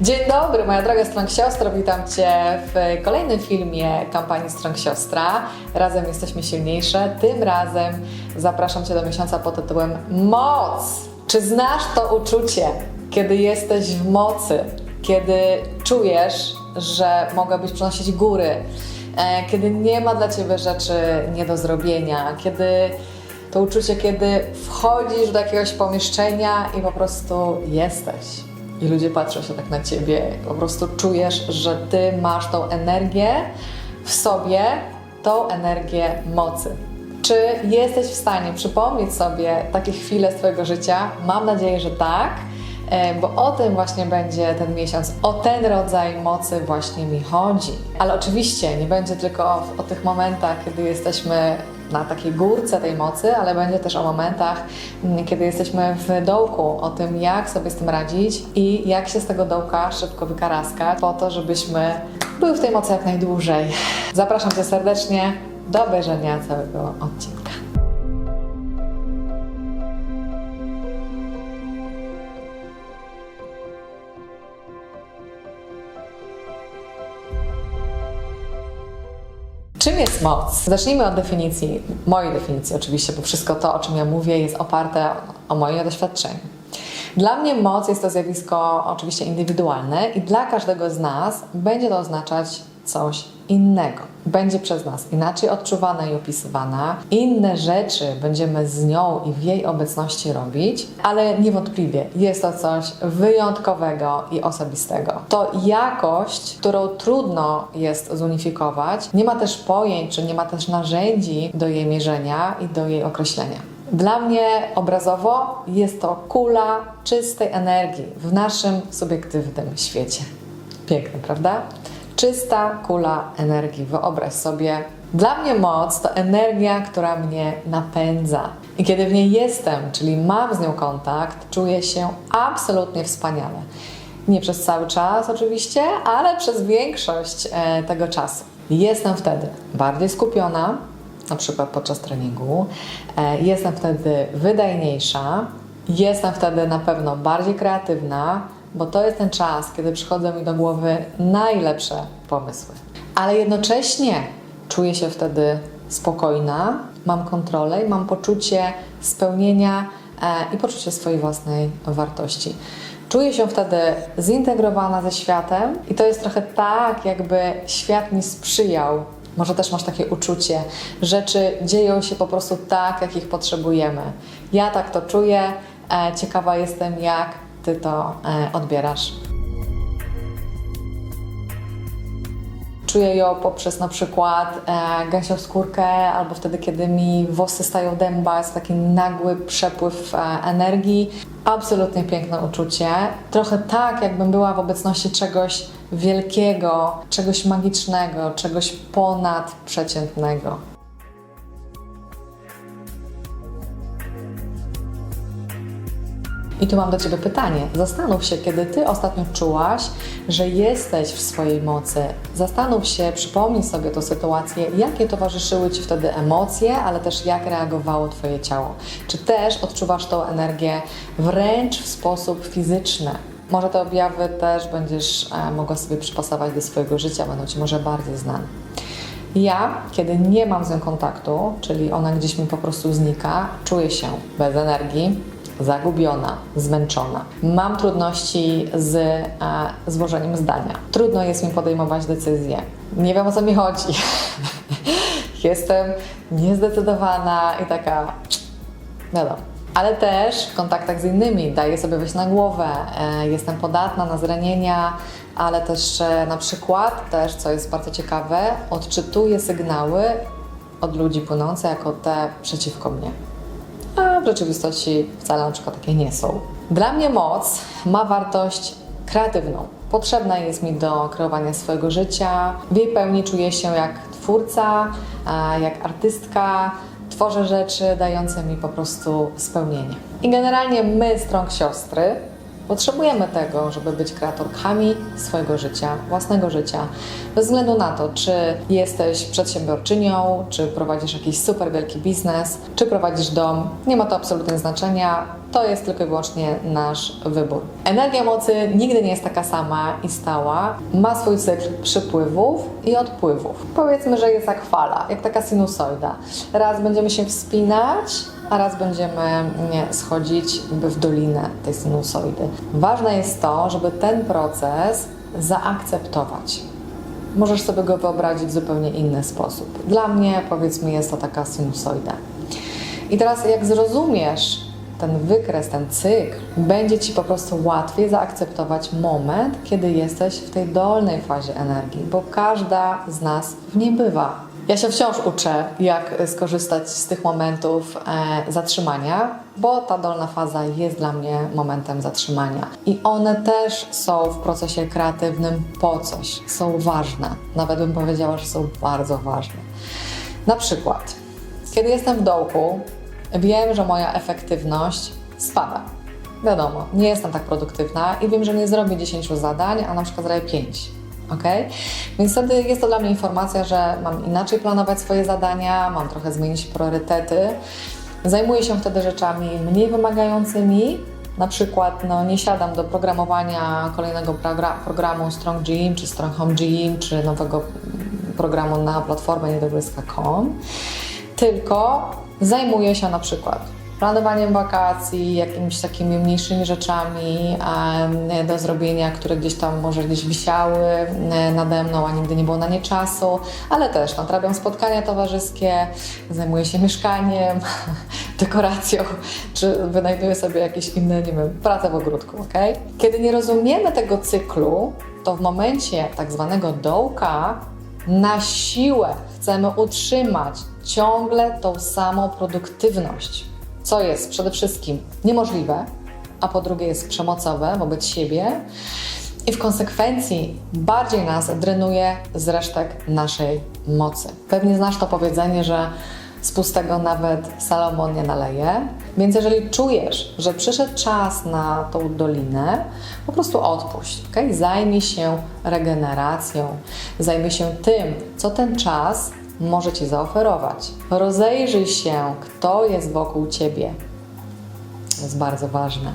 Dzień dobry, moja droga Strąg Siostro, witam Cię w kolejnym filmie kampanii Strąg Siostra. Razem jesteśmy silniejsze, tym razem zapraszam Cię do miesiąca pod tytułem Moc! Czy znasz to uczucie, kiedy jesteś w mocy, kiedy czujesz, że mogłabyś przenosić góry, e, kiedy nie ma dla Ciebie rzeczy nie do zrobienia, kiedy to uczucie, kiedy wchodzisz do jakiegoś pomieszczenia i po prostu jesteś. I ludzie patrzą się tak na ciebie, po prostu czujesz, że ty masz tą energię w sobie, tą energię mocy. Czy jesteś w stanie przypomnieć sobie takie chwile z Twojego życia? Mam nadzieję, że tak, e, bo o tym właśnie będzie ten miesiąc, o ten rodzaj mocy właśnie mi chodzi. Ale oczywiście nie będzie tylko o, o tych momentach, kiedy jesteśmy na takiej górce tej mocy, ale będzie też o momentach, mm, kiedy jesteśmy w dołku, o tym, jak sobie z tym radzić i jak się z tego dołka szybko wykaraskać, po to, żebyśmy były w tej mocy jak najdłużej. Zapraszam Cię serdecznie do obejrzenia całego odcinka. Czym jest moc? Zacznijmy od definicji, mojej definicji oczywiście, bo wszystko to, o czym ja mówię, jest oparte o moje doświadczenie. Dla mnie moc jest to zjawisko oczywiście indywidualne i dla każdego z nas będzie to oznaczać coś innego. Będzie przez nas inaczej odczuwana i opisywana, inne rzeczy będziemy z nią i w jej obecności robić, ale niewątpliwie jest to coś wyjątkowego i osobistego. To jakość, którą trudno jest zunifikować, nie ma też pojęć, czy nie ma też narzędzi do jej mierzenia i do jej określenia. Dla mnie obrazowo jest to kula czystej energii w naszym subiektywnym świecie. Piękne, prawda? Czysta kula energii. Wyobraź sobie. Dla mnie moc to energia, która mnie napędza. I kiedy w niej jestem, czyli mam z nią kontakt, czuję się absolutnie wspaniale. Nie przez cały czas oczywiście, ale przez większość e, tego czasu. Jestem wtedy bardziej skupiona, na przykład podczas treningu. E, Jestem wtedy wydajniejsza, jestem wtedy na pewno bardziej kreatywna, bo to jest ten czas, kiedy przychodzą mi do głowy najlepsze pomysły. Ale jednocześnie czuję się wtedy spokojna, mam kontrolę i mam poczucie spełnienia e, i poczucie swojej własnej wartości. Czuję się wtedy zintegrowana ze światem i to jest trochę tak, jakby świat mi sprzyjał może też masz takie uczucie, rzeczy dzieją się po prostu tak, jak ich potrzebujemy. Ja tak to czuję, e, ciekawa jestem, jak ty to e, odbierasz. Czuję ją poprzez na przykład e, gęsią skórkę, albo wtedy, kiedy mi włosy stają dęba, jest taki nagły przepływ e, energii. Absolutnie piękne uczucie. Trochę tak, jakbym była w obecności czegoś wielkiego, czegoś magicznego, czegoś ponadprzeciętnego. I tu mam do Ciebie pytanie. Zastanów się, kiedy Ty ostatnio czułaś, że jesteś w swojej mocy. Zastanów się, przypomnij sobie tę sytuację, jakie towarzyszyły Ci wtedy emocje, ale też jak reagowało Twoje ciało. Czy też odczuwasz tą energię wręcz w sposób fizyczny? Może te objawy też będziesz e, mogła sobie przypasować do swojego życia, będą Ci może bardziej znane. Ja, kiedy nie mam z nią kontaktu, czyli ona gdzieś mi po prostu znika, czuję się bez energii, zagubiona, zmęczona. Mam trudności z e, złożeniem zdania. Trudno jest mi podejmować decyzje. Nie wiem o co mi chodzi. Jestem niezdecydowana i taka, wiadomo. Ale też w kontaktach z innymi daję sobie wejść na głowę, e, jestem podatna na zranienia, ale też e, na przykład, też co jest bardzo ciekawe, odczytuję sygnały od ludzi płynące jako te przeciwko mnie w rzeczywistości wcale na przykład takie nie są. Dla mnie moc ma wartość kreatywną. Potrzebna jest mi do kreowania swojego życia. W jej pełni czuję się jak twórca, jak artystka. Tworzę rzeczy dające mi po prostu spełnienie. I generalnie my, strąg siostry, Potrzebujemy tego, żeby być kreatorkami swojego życia, własnego życia, bez względu na to, czy jesteś przedsiębiorczynią, czy prowadzisz jakiś super wielki biznes, czy prowadzisz dom. Nie ma to absolutnie znaczenia. To jest tylko i wyłącznie nasz wybór. Energia mocy nigdy nie jest taka sama i stała. Ma swój cykl przypływów i odpływów. Powiedzmy, że jest jak fala, jak taka sinusoida. Raz będziemy się wspinać, a raz będziemy schodzić w dolinę tej sinusoidy. Ważne jest to, żeby ten proces zaakceptować. Możesz sobie go wyobrazić w zupełnie inny sposób. Dla mnie, powiedzmy, jest to taka sinusoida. I teraz, jak zrozumiesz ten wykres, ten cykl, będzie ci po prostu łatwiej zaakceptować moment, kiedy jesteś w tej dolnej fazie energii, bo każda z nas w niej bywa. Ja się wciąż uczę, jak skorzystać z tych momentów e, zatrzymania, bo ta dolna faza jest dla mnie momentem zatrzymania. I one też są w procesie kreatywnym po coś, są ważne. Nawet bym powiedziała, że są bardzo ważne. Na przykład, kiedy jestem w dołku, wiem, że moja efektywność spada. Wiadomo, nie jestem tak produktywna i wiem, że nie zrobię 10 zadań, a na przykład zrobię 5. Ok? Więc wtedy jest to dla mnie informacja, że mam inaczej planować swoje zadania, mam trochę zmienić priorytety. Zajmuję się wtedy rzeczami mniej wymagającymi. Na przykład no, nie siadam do programowania kolejnego progra- programu Strong Gym, czy Strong Home Gym, czy nowego programu na platformę niedobryska.com, tylko zajmuję się na przykład planowaniem wakacji, jakimiś takimi mniejszymi rzeczami do zrobienia, które gdzieś tam może gdzieś wisiały nade mną, a nigdy nie było na nie czasu, ale też nadrabiam spotkania towarzyskie, zajmuję się mieszkaniem, dekoracją, czy wynajduję sobie jakieś inne, nie wiem, pracę w ogródku, ok? Kiedy nie rozumiemy tego cyklu, to w momencie tak zwanego dołka na siłę chcemy utrzymać ciągle tą samą produktywność, co jest przede wszystkim niemożliwe, a po drugie jest przemocowe wobec siebie i w konsekwencji bardziej nas drenuje z resztek naszej mocy. Pewnie znasz to powiedzenie, że z pustego nawet Salomon nie naleje. Więc jeżeli czujesz, że przyszedł czas na tą dolinę, po prostu odpuść. Okay? Zajmij się regeneracją, zajmij się tym, co ten czas może Ci zaoferować. Rozejrzyj się, kto jest wokół Ciebie. To jest bardzo ważne.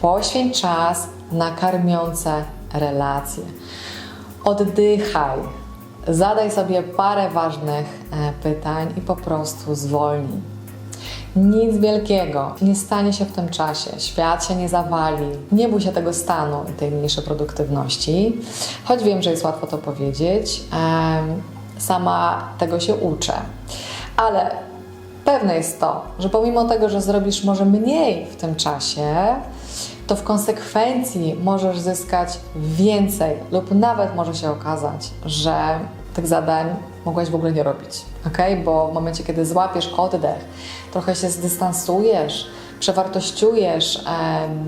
Poświęć czas na karmiące relacje. Oddychaj. Zadaj sobie parę ważnych e, pytań i po prostu zwolnij. Nic wielkiego nie stanie się w tym czasie. Świat się nie zawali. Nie bój się tego stanu i tej mniejszej produktywności. Choć wiem, że jest łatwo to powiedzieć, sama tego się uczę. Ale pewne jest to, że pomimo tego, że zrobisz może mniej w tym czasie, to w konsekwencji możesz zyskać więcej, lub nawet może się okazać, że tych zadań mogłaś w ogóle nie robić. ok? Bo w momencie, kiedy złapiesz oddech, trochę się zdystansujesz, przewartościujesz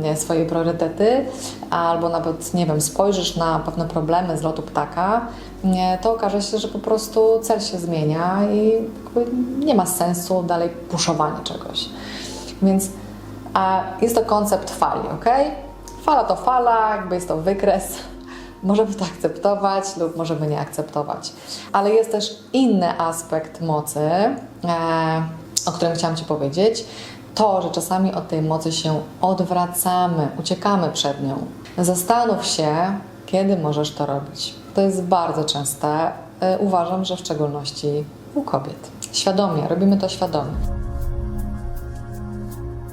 e, swoje priorytety, albo nawet, nie wiem, spojrzysz na pewne problemy z lotu ptaka, to okaże się, że po prostu cel się zmienia i nie ma sensu dalej puszowania czegoś. Więc jest to koncept fali, ok? Fala to fala, jakby jest to wykres. Możemy to akceptować lub możemy nie akceptować. Ale jest też inny aspekt mocy, e, o którym chciałam Ci powiedzieć. To, że czasami od tej mocy się odwracamy, uciekamy przed nią. Zastanów się, kiedy możesz to robić. To jest bardzo częste. E, uważam, że w szczególności u kobiet. Świadomie, robimy to świadomie.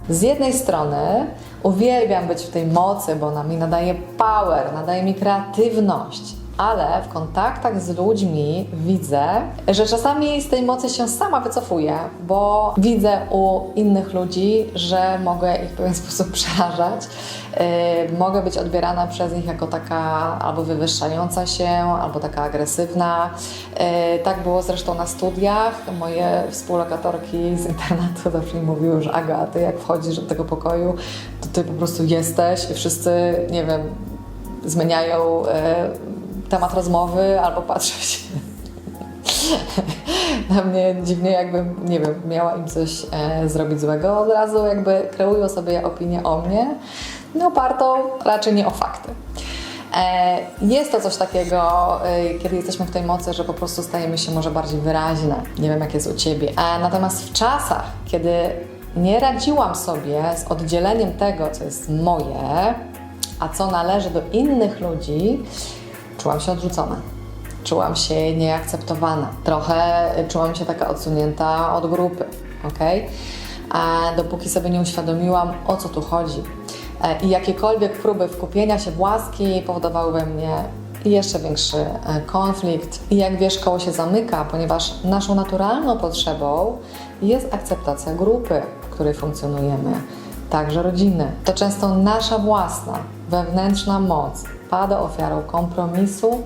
Z jednej strony uwielbiam być w tej mocy, bo ona mi nadaje power, nadaje mi kreatywność, ale w kontaktach z ludźmi widzę, że czasami z tej mocy się sama wycofuję, bo widzę u innych ludzi, że mogę ich w pewien sposób przerażać. Yy, mogę być odbierana przez nich jako taka albo wywyższająca się, albo taka agresywna. Yy, tak było zresztą na studiach. Moje współlokatorki z internatu zawsze mi mówiły, że Aga, ty jak wchodzisz do tego pokoju, to ty po prostu jesteś i wszyscy, nie wiem, zmieniają yy, temat rozmowy albo patrzą się na mnie dziwnie, jakbym, nie wiem, miała im coś e, zrobić złego. Od razu jakby kreują sobie opinię o mnie, no opartą raczej nie o fakty. E, jest to coś takiego, e, kiedy jesteśmy w tej mocy, że po prostu stajemy się może bardziej wyraźne. Nie wiem, jak jest u Ciebie. E, natomiast w czasach, kiedy nie radziłam sobie z oddzieleniem tego, co jest moje, a co należy do innych ludzi, czułam się odrzucona. Czułam się nieakceptowana. Trochę czułam się taka odsunięta od grupy, ok? A dopóki sobie nie uświadomiłam, o co tu chodzi. E, I jakiekolwiek próby wkupienia się w łaski powodowały we mnie jeszcze większy e, konflikt. I jak wiesz, koło się zamyka, ponieważ naszą naturalną potrzebą jest akceptacja grupy, w której funkcjonujemy, także rodziny. To często nasza własna, wewnętrzna moc pada ofiarą kompromisu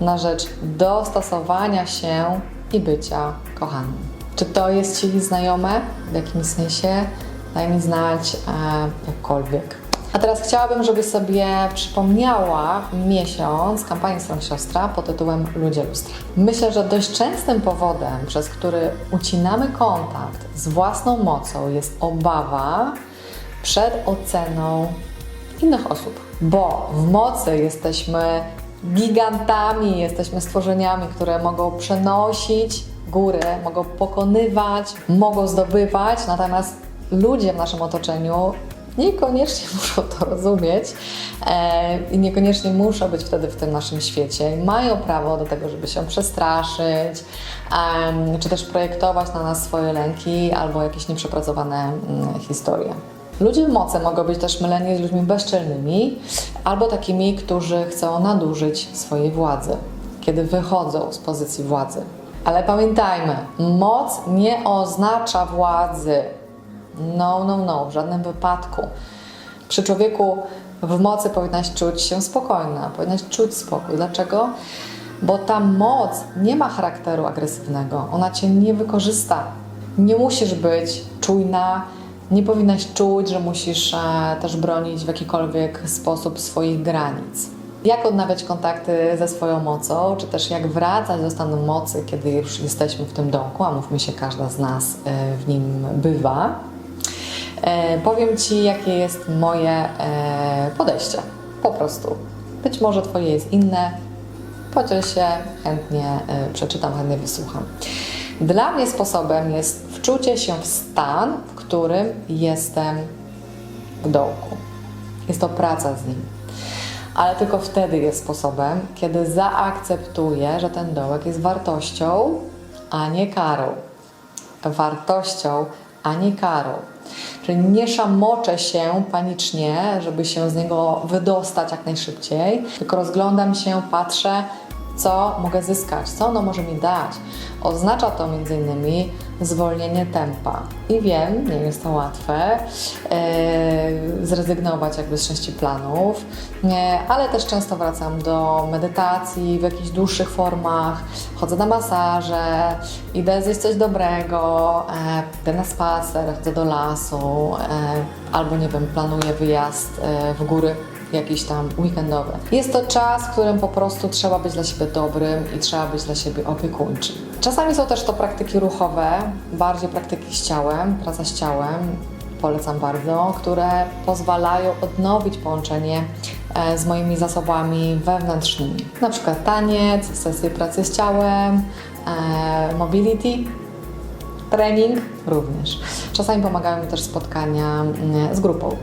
na rzecz dostosowania się i bycia kochanym. Czy to jest Ci znajome w jakimś sensie? Daj mi znać e, jakkolwiek. A teraz chciałabym, żebyś sobie przypomniała miesiąc kampanii Strong Siostra pod tytułem Ludzie Lustra. Myślę, że dość częstym powodem, przez który ucinamy kontakt z własną mocą jest obawa przed oceną innych osób. Bo w mocy jesteśmy gigantami, jesteśmy stworzeniami, które mogą przenosić góry, mogą pokonywać, mogą zdobywać, natomiast ludzie w naszym otoczeniu niekoniecznie muszą to rozumieć e, i niekoniecznie muszą być wtedy w tym naszym świecie. Mają prawo do tego, żeby się przestraszyć, em, czy też projektować na nas swoje lęki albo jakieś nieprzepracowane mm, historie. Ludzie w mocy mogą być też myleni z ludźmi bezczelnymi albo takimi, którzy chcą nadużyć swojej władzy, kiedy wychodzą z pozycji władzy. Ale pamiętajmy, moc nie oznacza władzy. No, no, no, w żadnym wypadku. Przy człowieku w mocy powinnaś czuć się spokojna, powinnaś czuć spokój. Dlaczego? Bo ta moc nie ma charakteru agresywnego, ona cię nie wykorzysta. Nie musisz być czujna, nie powinnaś czuć, że musisz e, też bronić w jakikolwiek sposób swoich granic. Jak odnawiać kontakty ze swoją mocą, czy też jak wracać do stanu mocy, kiedy już jesteśmy w tym domku, a mówmy się, każda z nas e, w nim bywa. E, powiem Ci, jakie jest moje podejście. Po prostu. Być może Twoje jest inne. Podziel się, chętnie przeczytam, chętnie wysłucham. Dla mnie sposobem jest wczucie się w stan, w którym jestem w dołku. Jest to praca z nim. Ale tylko wtedy jest sposobem, kiedy zaakceptuję, że ten dołek jest wartością, a nie karą. Wartością, a nie karą. Czyli nie szamoczę się panicznie, żeby się z niego wydostać jak najszybciej, tylko rozglądam się, patrzę, co mogę zyskać, co ono może mi dać. Oznacza to między innymi zwolnienie tempa. I wiem, nie jest to łatwe, e, zrezygnować jakby z części planów, nie, ale też często wracam do medytacji w jakichś dłuższych formach, chodzę na masaże, idę zjeść coś dobrego, e, idę na spacer, chodzę do lasu, e, albo nie wiem, planuję wyjazd e, w góry jakiś tam weekendowy. Jest to czas, w którym po prostu trzeba być dla siebie dobrym i trzeba być dla siebie opiekuńczym. Czasami są też to praktyki ruchowe, bardziej praktyki z ciałem, praca z ciałem, polecam bardzo, które pozwalają odnowić połączenie e, z moimi zasobami wewnętrznymi. Na przykład taniec, sesje pracy z ciałem, e, mobility, trening również. Czasami pomagają mi też spotkania mm, z grupą.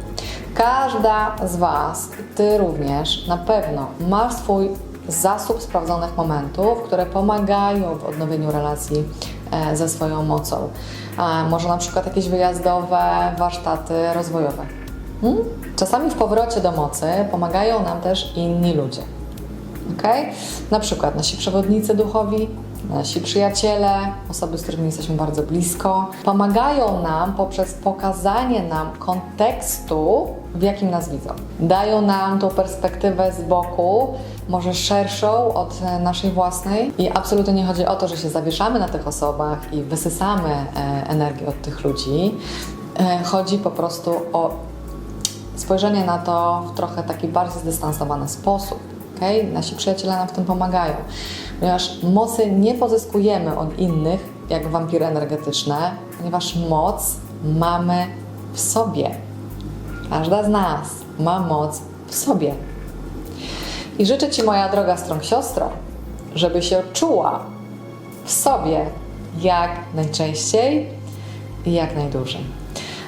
Każda z Was, Ty również, na pewno ma swój zasób sprawdzonych momentów, które pomagają w odnowieniu relacji e, ze swoją mocą. E, Może na przykład jakieś wyjazdowe warsztaty rozwojowe. Hmm? Czasami w powrocie do mocy pomagają nam też inni ludzie. Okay? Na przykład nasi przewodnicy duchowi, nasi przyjaciele, osoby, z którymi jesteśmy bardzo blisko, pomagają nam poprzez pokazanie nam kontekstu, w jakim nas widzą. Dają nam tą perspektywę z boku, może szerszą od naszej własnej. I absolutnie nie chodzi o to, że się zawieszamy na tych osobach i wysysamy e, energię od tych ludzi. E, Chodzi po prostu o spojrzenie na to w trochę taki bardziej zdystansowany sposób. Okay? Nasi przyjaciele nam w tym pomagają, ponieważ mocy nie pozyskujemy od innych, jak wampiry energetyczne, ponieważ moc mamy w sobie. Każda z nas ma moc w sobie. I życzę Ci, moja droga strong siostro, żeby się czuła w sobie jak najczęściej i jak najdłużej.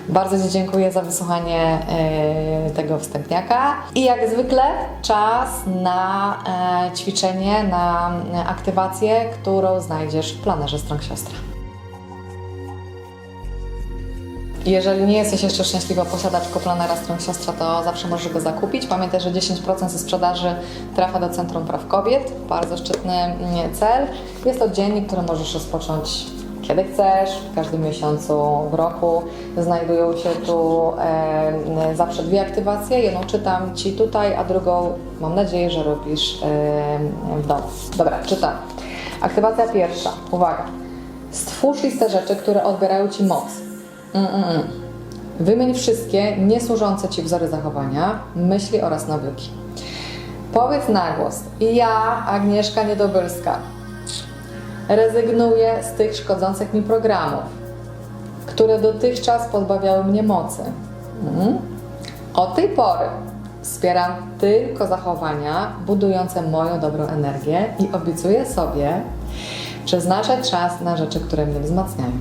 Bardzo Ci dziękuję za wysłuchanie e, tego wstępniaka. I jak zwykle czas na e, ćwiczenie, na e, aktywację, którą znajdziesz w planerze Strong Siostra. Jeżeli nie jesteś jeszcze szczęśliwa posiadaczką planera Strong Siostra, to zawsze możesz go zakupić. Pamiętaj, że 10% ze sprzedaży trafia do Centrum Praw Kobiet. Bardzo szczytny mm, cel. Jest to dziennik, który możesz rozpocząć kiedy chcesz, w każdym miesiącu, w roku. Znajdują się tu e, zawsze dwie aktywacje. Jedną czytam Ci tutaj, a drugą mam nadzieję, że robisz e, w domu. Dobra, czytam. Aktywacja pierwsza. Uwaga. Stwórz listę rzeczy, które odbierają Ci moc. Mm-mm. Wymień wszystkie niesłużące Ci wzory zachowania, myśli oraz nawyki. Powiedz na głos. Ja, Agnieszka Niedobylska, rezygnuję z tych szkodzących mi programów, które dotychczas pozbawiały mnie mocy. Mm. Od tej pory wspieram tylko zachowania budujące moją dobrą energię i obiecuję sobie przeznaczać czas na rzeczy, które mnie wzmacniają.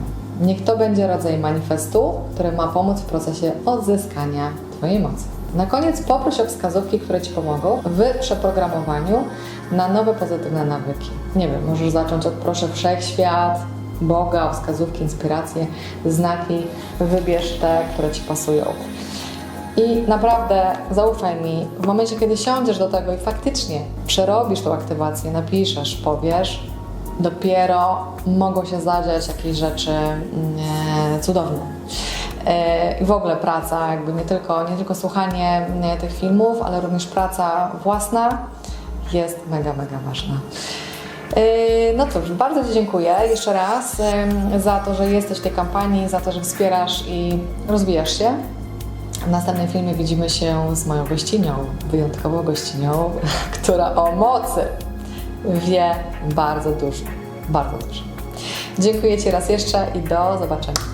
Niech to będzie rodzaj manifestu, który ma pomóc w procesie odzyskania Twojej mocy. Na koniec poproś o wskazówki, które Ci pomogą w przeprogramowaniu na nowe pozytywne nawyki. Nie wiem, możesz zacząć od proszę wszechświat, Boga, o wskazówki, inspiracje, znaki. Wybierz te, które Ci pasują. I naprawdę zaufaj mi, w momencie, kiedy siądziesz do tego i faktycznie przerobisz tą aktywację, napiszesz, powiesz, dopiero mogą się zadziać jakieś rzeczy mm, cudowne. E, I w ogóle praca, jakby nie tylko, nie tylko słuchanie tych filmów, ale również praca własna jest mega, mega ważna. E, No cóż, bardzo Ci dziękuję jeszcze raz za to, że jesteś w tej kampanii, za to, że wspierasz i rozwijasz się. W następnym filmie widzimy się z moją gościnią, wyjątkową gościnią, która o mocy wie bardzo dużo, bardzo dużo. Dziękuję Ci raz jeszcze i do zobaczenia.